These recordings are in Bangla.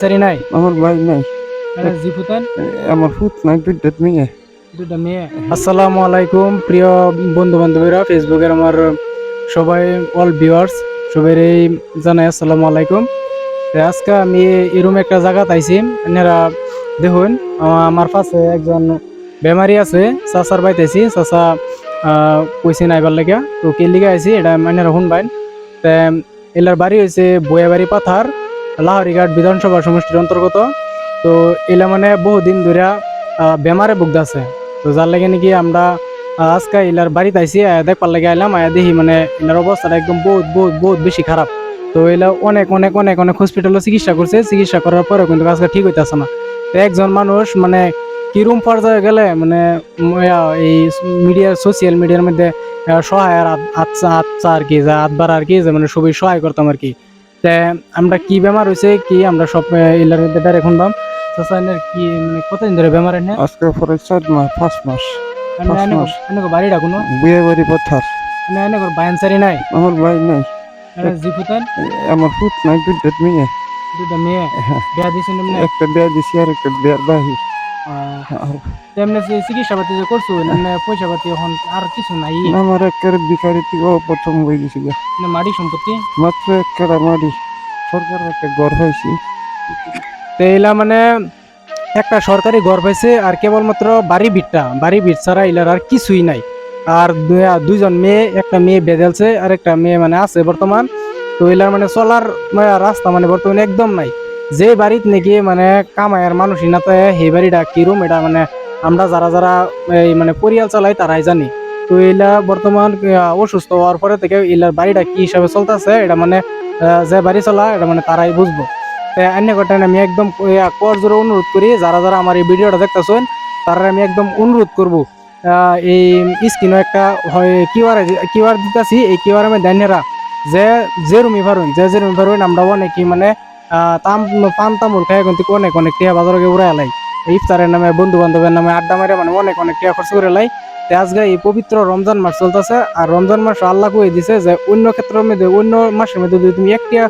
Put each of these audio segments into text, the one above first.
সারি নাই। আমার ভাই নাই। জিফুতান আমার ফুট নাই দুইটা মেয়ে। দুটা মেয়ে। আসসালামু আলাইকুম প্রিয় বন্ধু বান্ধবীরা ফেসবুকের আমার সবাই অল ভিউয়ার্স সবাই জানাই আসসালামু আলাইকুম। আজকে আমি এরকম একটা জায়গা আইছি আপনারা দেখুন আমার পাশে একজন বেমারি আছে চাচার বাইতে আইছি চাচা কইছে নাইবার লেগে। তো কে লিগে আইছি এটা মানে শুনবাইন এলার বাড়ি হয়েছে বয়াবাড়ি পাথার। লাহরিঘাট বিধানসভা সমষ্টির অন্তর্গত। তো এলা মানে বহুদিন ধরে বেমারে ভুগতেছে তো যার লাগে নাকি আমরা আজকে এলার বাড়িতে আইসি দেখবার লাগে আইলাম, আয়া দেখি মানে এনার অবস্থাটা একদম বহুত বহুত বহুত বেশি খারাপ। তো এলা অনেক অনেক অনেক অনেক হসপিটালে চিকিৎসা করছে, চিকিৎসা করার পরে কিন্তু আজকে ঠিক হইতেছে না। তো একজন মানুষ মানে কিরম পর্যায়ে গেলে মানে এই মিডিয়া সোশ্যাল মিডিয়ার মধ্যে সহায় আর আচ্ছা আচ্ছা আর কি, যা আতবার আর কি, যে মানে সবই সহায় করতাম আর কি। তে আমরা কি বেমার হয়েছে কি আমরা সব মধ্যে ডাইরেক্ট শুনবাম চাচা এনার কি মানে কতদিন ধরে বেমার এনে? আজকে পরে চার মাস পাঁচ মাস। এনেকো বাড়িটা কোনো বিয়ে বাড়ি পথার। এনেকো বায়ানসারি নাই? আমার ভাই নাই। এনে জিফুতান আমার ফুট নাই দুইটা মেয়ে। দুটা মেয়ে? হ্যাঁ। বিয়া এমনি? একটা বিয়ে দিছি আর একটা বিয়ের বাহি যে চিকিৎসা পাতি যে করছ এমনি পয়সা পাতি এখন আর কিছু নাই। আমার একের বিকারি থেকে প্রথম হয়ে গেছে গা। সম্পত্তি? মাত্র একটা সরকার গড় এইলা মানে একটা সরকারি ঘর পাইছে আর কেবলমাত্র বাড়ি বিটটা বাড়ি বিট ছাড়া ইলার আর কিছুই নাই। আর দুই- দুইজন মেয়ে একটা মেয়ে বেদেলছে আর একটা মেয়ে মানে আছে বর্তমান। তো এলার মানে চলার মানে রাস্তা মানে বর্তমানে একদম নাই। যে বাড়িত নাকি মানে কামায়ের মানুষই না তো সেই বাড়িটা কিরম এটা মানে আমরা যারা যারা, এই মানে পরিয়াল চালাই তারাই জানি। তো এলা বর্তমান অসুস্থ হওয়ার পরে থেকে এলার বাড়িটা কি হিসাবে চলতেছে, এটা মানে যে বাড়ি চলা, এটা মানে তারাই বুঝব। অন্য ঘটনা আমি একদম কর জোরে অনুরোধ করি, যারা যারা আমার এই ভিডিওটা দেখতেছেন তারা আমি একদম অনুরোধ করব। এই স্ক্রিনও একটা, হয় কিউআর কিউআর দিতেছি, এই কিউআর আমি দেনেরা যে যে রুমি পারুন যে যে রুমি পারুন আমরা অনেকই মানে তাম পান তামুল খাই কিন্তু অনেক অনেক টিয়া বাজারকে উড়াই লাই। ইফতারের নামে বন্ধু বান্ধবের নামে আড্ডা মারে মানে অনেক অনেক টিয়া খরচ করে লাই। তে আজকে এই পবিত্র রমজান মাস চলতেছে। আর রমজান মাস আল্লাহ কয়ে দিছে যে অন্য ক্ষেত্রের মধ্যে অন্য মাসের মধ্যে যদি তুমি একটা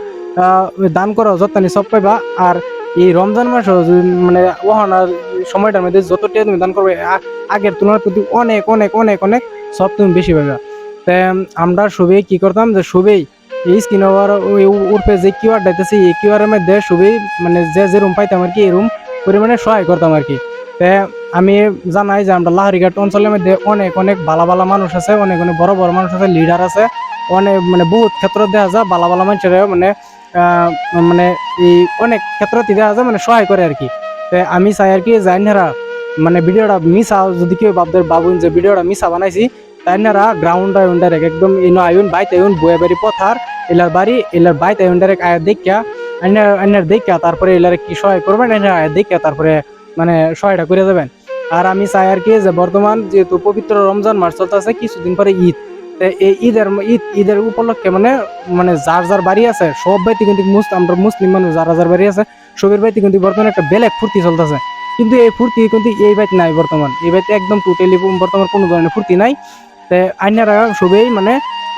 আহ, দান করো যত্নানি সব পাইবা। আর এই রমজান মাস মানে ওহানার সময়টার মধ্যে যতটা তুমি দান করবে আগের তুলনার প্রতি অনেক অনেক অনেক অনেক সব তুমি বেশি পাইবা। তে আমরা সবেই কি করতাম যে সবেই এই স্ক্রিন ওভার উর্পে যে কিউআর দিতেছে, এই কিউআর এর মধ্যে সবেই মানে যে যে রুম পাইতাম আর কি, এই রুম পরিমাণে সহায় করতাম আর কি। তে আমি জানাই যে আমরা লাহরিঘাট অঞ্চলের মধ্যে অনেক অনেক ভালো ভালো মানুষ আছে, অনেক অনেক বড় বড় মানুষ আছে লিডার আছে। অনেক মানে বহুত ক্ষেত্র দেখা যায় ভালো ভালো মানুষের মানে মানে এই অনেক ক্ষেত্রতে দেখা যায় মানে সহায় করে আর কি। আমি চাই আর কি জাইনারা মানে ভিডিওটা মিসা যদি কেউ ভাবদের ভাবুন যে ভিডিওটা মিসা বানাইছি তাইনারা গ্রাউন্ড আয়ুন ডাইরেক্ট একদম, ইন আয়ুন, বাইতে আয়ুন বয়ে বাড়ি পথার, এলার বাড়ি, এলার বাইতে আয়ুন ডাইরেক্ট আয় দেখা আইনার আইনার দেখা তারপরে এলার কি সহায় করবেন আইনার আয় দেখা তারপরে মানে সহায়টা করে যাবেন আর আমি চাই আর কি যে বর্তমান যেহেতু পবিত্র রমজান মাস চলতেছে, কিছুদিন পরে ঈদ। এই ঈদের, ঈদ, ঈদের উপলক্ষে মানে মানে যার যার বাড়ি আছে, সব বাড়িতে কিন্তু আমরা মুসলিম মানুষ, যারা, যার বাড়ি আছে, সবের বাড়িতে কিন্তু বর্তমানে একটা বেলেগ ফুর্তি চলতেছে। কিন্তু এই ফুর্তি কিন্তু এই বাড়িতে নাই বর্তমান। এই বাড়িতে একদম টোটালি বর্তমান কোনো ধরনের ফুর্তি নাই। আইনারা সবেই মানে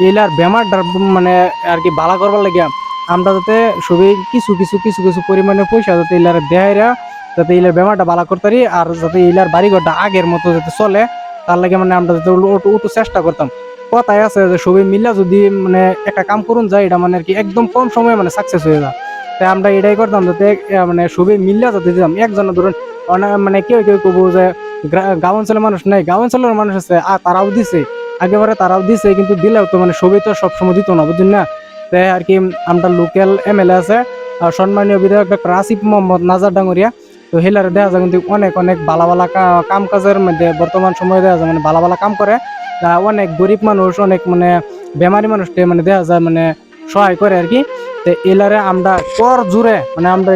এইলার বেমারটার মানে আর কি বালা করবার লাগিয়া আমরা যাতে সবেই কিছু কিছু কিছু কিছু পরিমাণে পয়সা যাতে এইলার দেহাইরা, যাতে এলার বেমারটা বালা করতারি আর যাতে এলার বাড়িঘরটা আগের মতো যাতে চলে, তার লাগে মানে আমরা যাতে উঠু চেষ্টা করতাম। কথাই আছে যে সবই মিল্লা যদি মানে একটা কাম করুন যায়, এটা মানে আর কি একদম কম সময়ে মানে সাকসেস হয়ে যায়। তাই আমরা এটাই করতাম যাতে মানে সবই মিল্লা যাতে দিতাম। একজন ধরুন মানে কেউ কেউ কবো যে গ্রাম অঞ্চলের মানুষ নাই, গ্রাম অঞ্চলের মানুষ আছে আর তারাও দিছে। আগেবারে তারাও দিছে কিন্তু দিলেও তো মানে সবই তো সবসময় দিত না বুঝছেন না তাই আর কি আমরা লোকাল এম এল এ আছে সম্মানীয় বিধায়ক ডক্টর আসিফ মোহাম্মদ নাজার ডাঙ্গরিয়া তো হেলারে দেখা যায় কিন্তু অনেক অনেক ভালো ভালো কাম কাজের মধ্যে বর্তমান সময়ে দেখা যায় মানে ভালো ভালো কাম করে অনেক গরিব মানুষ অনেক মানে বেমারি মানুষকে মানে দেখা যায় মানে সহায় করে আর কি তো এলারে আমরা কর জুড়ে মানে আমরা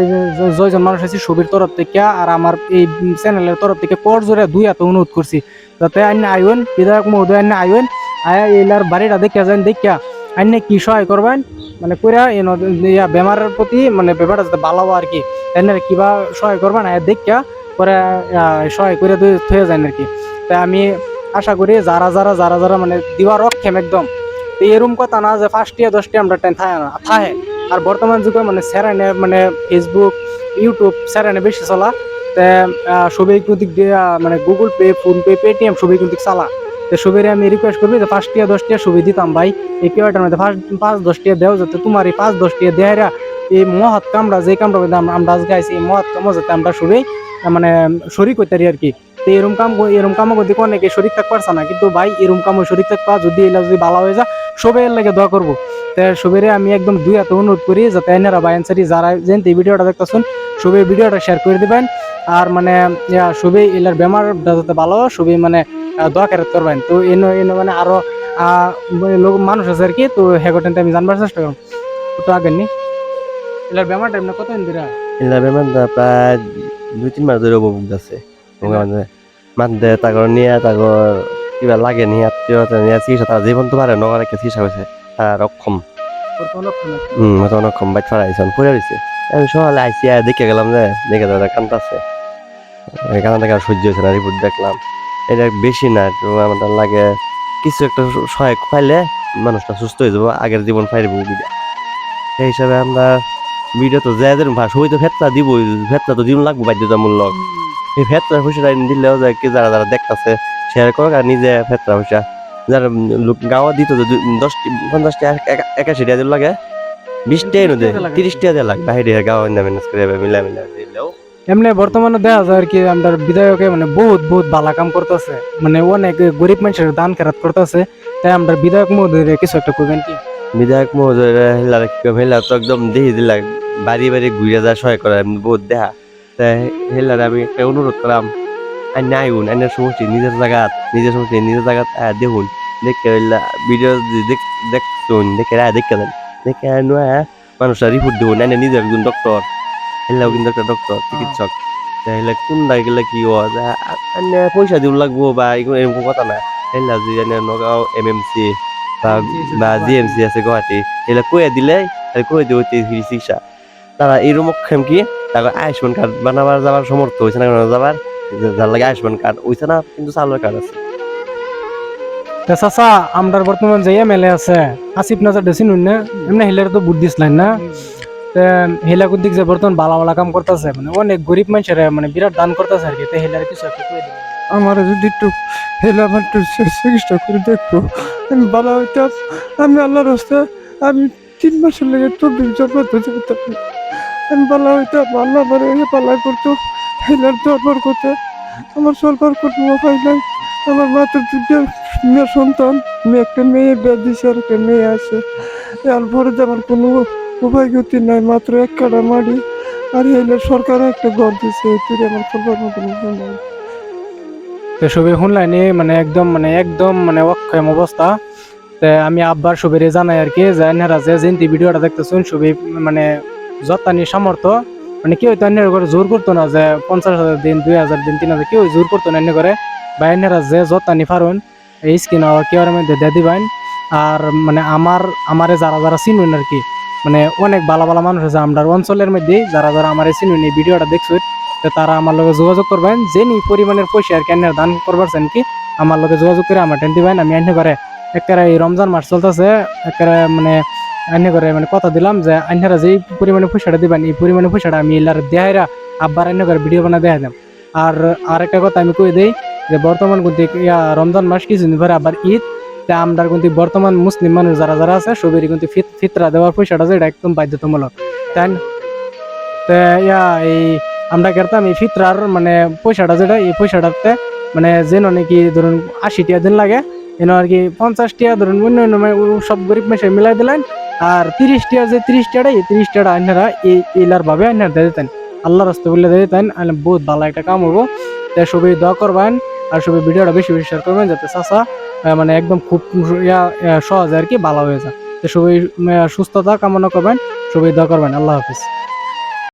জয়জন মানুষ আছি ছবির তরফ থেকে আর আমার এই চ্যানেলের তরফ থেকে কর জুড়ে দুই হাতে অনুরোধ করছি যাতে আইন আইন, বিধায়ক মহোদয় আইন আইন, আয়া এলার বাড়িটা দেখা যান দেখা আইন কি সহায় করবেন? মানে কইরা ইয়া বেমারের প্রতি মানে ব্যাপারটা যাতে ভালো আর কি। এনে কিবা সহায় করবেন আয়া দেখা পরে সহায় করে থয়ে যান আর কি। তাই আমি আশা করি যারা যারা যারা যারা মানে দিবার রক্ষেম একদম। তো এরম কথা না যে ফার্স্ট ইয়ার দশটি আমরা টেন থাকে না থাকে আর বর্তমান যুগে মানে সেরাই মানে ফেসবুক ইউটিউব স্যারানে বেশি চলা। তে সবাই কিন্তু মানে Google Pay PhonePe Paytm সবাই কিন্তু চালা। তো সবাই আমি রিকোয়েস্ট করবি যে পাঁচ টিয়া দশ দিতাম ভাই। এই পেয়ারটার মধ্যে ফার্স্ট পাঁচ দশ টিয়া দেও যাতে তোমার এই পাঁচ দশ টিয়া দেহারা এই মহৎ কামরা যে কামরা মধ্যে আমরা আজকে আইছি, এই মহৎ কামও যাতে আমরা সবাই মানে শরিক হইতারি আর কি। তো এরম কাম, এরম কামও করতে অনেকে শরিক থাকতে পারছে না, কিন্তু ভাই এরম কামও শরিক থাকবা যদি এলা যদি ভালো হয়ে যা সবাই এর লাগে দোয়া করব। তো সবাই আমি একদম দুই হাতে অনুরোধ করি, যাতে এনারা বা এনসারি যারা যেন এই ভিডিওটা দেখতেছেন, সবাই ভিডিওটা শেয়ার করে দিবেন। আর মানে সবাই এলার বেমার যাতে ভালো সবাই মানে দোয়া কেরাত করবেন। তো এনো এনো মানে আরও মানে লোক মানুষ আছে আর কি তো হেগোটেনতে আমি জানবার চেষ্টা করব। তো আগে নি। এলার বেমারটা এমনি কত দিন ধরে ইলা বেমানটা প্রায় দুই তিন মাস ধরে উপভোগ আছে মানে মানতে তাগর নিয়ে তাগর কিবা লাগে নিয়ে আত্মীয়তা নিয়ে চিকিৎসা তারা জীবন তো পারে নগর চিকিৎসা হয়েছে তার অক্ষম। হম অক্ষম বাইক ফারা আইসন পড়ে রয়েছে আমি সকালে আইসি দেখে গেলাম যে দেখে তারা কান্দাছে কান্দাটাকে আর সহ্য হয়েছে না রিপোর্ট দেখলাম। এটা বেশি না, একটু আমাদের লাগে কিছু একটা সহায়ক পাইলে মানুষটা সুস্থ হয়ে যাব, আগের জীবন বিদা সেই হিসাবে আমরা ভিডিও তো যাই দেন, ভাই, সবাই তো ফেতলা দিব ফেতলা তো দিন লাগবো বাধ্যতামূলক। এই ফেতলা পয়সাটা দিলেও যায় কি যারা যারা দেখতাছে শেয়ার করো আর নিজে ফেতলা পয়সা। যারা লোক গাওয়া দিত তো দু- দশটি, পঞ্চাশটি একাশি টাকা দিল লাগে বিশ টাকা নদী। তিরিশ টাকা দিয়ে লাগে, বাইরে গাওয়া ম্যানেজ করে মিলা মিলা দিলেও। এমনি বর্তমানে দেখা যায় আর কি, আমাদের বিধায়কে মানে বহুত বহুত ভালো কাম করতেছে। মানে অনেক গরিব মানুষের দান খেরাত করতেছে। তাই আমরা বিধায়ক মহোদয় কিছু একটা করবেন কি? বিধায়ক মহোদয় হেলা তো একদম দেখি দিলা, বাড়ি বাড়ি ঘুরে যা সহায় করা বহুত দেখা তাই হেলার আমি একটা অনুরোধ করলাম আর নাই আইনের সমষ্টি, নিজের জায়গা, নিজের সমষ্টি, নিজের জায়গা দেখুন। দেখে ভিডিও দেখুন, দেখে দেখে দেন। দেখে নয় মানুষরা রিপোর্ট দেবো আইনে নিজে একজন ডক্টর হেলাও কিন্তু একটা ডক্টর চিকিৎসক। তাহলে কোন দায় গেলে কি হয় পয়সা দিব লাগবো বা এগুলো এরকম কথা না। হেলা যে নগাঁও এম এম সি বা বা জিএমসি আছে গুয়াহাটি এগুলা কয়ে দিলে আর কয়ে দেবো ফ্রি চিকিৎসা। তারা এরকম ক্ষেম কি? তারপর আয়ুষ্মান কার্ড বানাবার যাবার সমর্থ হয়েছে না যাবার যার লাগে আয়ুষ্মান কার্ড হয়েছে না কিন্তু চালুর কার্ড আছে। তা চাচা আমরার বর্তমান যে এমএলএ আছে আসিফ নাজার ডেসিন না? এমনি হিলার তো বুদ্ধি দিস না তে হিলা কুদ্দিক যে বর্তমান বালা বালা কাম করতেছে মানে অনেক গরিব মানুষের মানে বিরাট দান করতেছে আর কি তো হেলার কিছু একটা। আমার যদি একটু হেলে আমার একটু চি- চিকিৎসা করে দেখতো আমি ভালো হইতাম, আমি আল্লাহর রাস্তা আমি তিন মাসের লেগে চব্বিশ জন্ম না। আমি ভালো হইতাম, আল্লাহ আমার এ পালা করতো, হেলার দরবার করতে আমার সরকার করতে উপায় নাই, আমার মাত্র দুটো মেয়ে সন্তান মেয়ে একটা মেয়ে বিয়ে দিছে আর একটা মেয়ে আছে এর পরে আমার কোনো উপায় গতি নাই মাত্র এক কাটা মাড়ি আর হেলার সরকার একটা ঘর দিছে তুই আমার উপায় নাই তো সবে মানে একদম মানে একদম মানে অক্ষম অবস্থা। তে আমি আব্বার সবেরে জানাই আর কি, যে এনারা যে যেনতি ভিডিওটা দেখতেছেন সবই মানে যত্তানি সামর্থ্য। মানে কেউ তো এনের করে জোর করতো না, যে পঞ্চাশ হাজার দিন, দুই হাজার দিন, তিন হাজার কেউ জোর করতো না এনে করে। বা এনারা যে যত্তানি পারুন এই স্কিন কেউ মধ্যে দিয়ে দিবেন। আর মানে আমার আমারে যারা যারা চিনুন আর কি মানে অনেক ভালো ভালো মানুষ আছে আমরা অঞ্চলের মধ্যে যারা যারা আমার চিনুন, এই ভিডিওটা দেখছ তো তারা আমার লগে যোগাযোগ করবেন। যে নি পরিমাণের পয়সা আর কেন দান করবার কি, আমার লগে যোগাযোগ করে আমার টেন দিবেন। আমি এনে করে একেবারে এই রমজান মাস চলতেছে, একেবারে মানে এনে করে মানে কথা দিলাম যে আইনারা যেই পরিমাণে পয়সাটা দিবেন, এই পরিমাণে পয়সাটা আমি এলার দেহাইরা আব্বার এনে করে ভিডিও বানা দেখা দেব। আর আরেকটা কথা আমি কই দেই, যে বর্তমান কিন্তু ইয়া রমজান মাস কিছুদিন পরে আবার ঈদ তা আমরা কিন্তু বর্তমান মুসলিম মানুষ যারা যারা আছে সবেরই কিন্তু ফিত- ফিতরা দেওয়ার পয়সাটা যে এটা একদম বাধ্যতামূলক। তাই? তা, ইয়া, এই আমরা করতাম এই ফিতরার মানে পয়সাটা যেটা, এই পয়সাটাতে মানে যেন নাকি ধরুন আশি টাকা দিন লাগে এন আর কি পঞ্চাশ টিয়া ধরুন অন্য অন্য সব গরিব মেশে মিলাই দিলেন, আর তিরিশ টাকা যে তিরিশ টাকা এই তিরিশ টাকা আইনারা এই এইলার ভাবে আইনার দিয়ে দিতেন। আল্লাহ রাস্তা বলে দিয়ে দিতেন বহুত ভালো একটা কাম হব। তাই সবাই দোয়া করবেন, আর সবাই ভিডিওটা বেশি বেশি শেয়ার করবেন, যাতে চাষা মানে একদম খুব ইয়া সহজে আর কি, ভালো হয়ে যায়। সবাই সুস্থতা কামনা করবেন, সবাই দোয়া করবেন। আল্লাহ হাফিজ।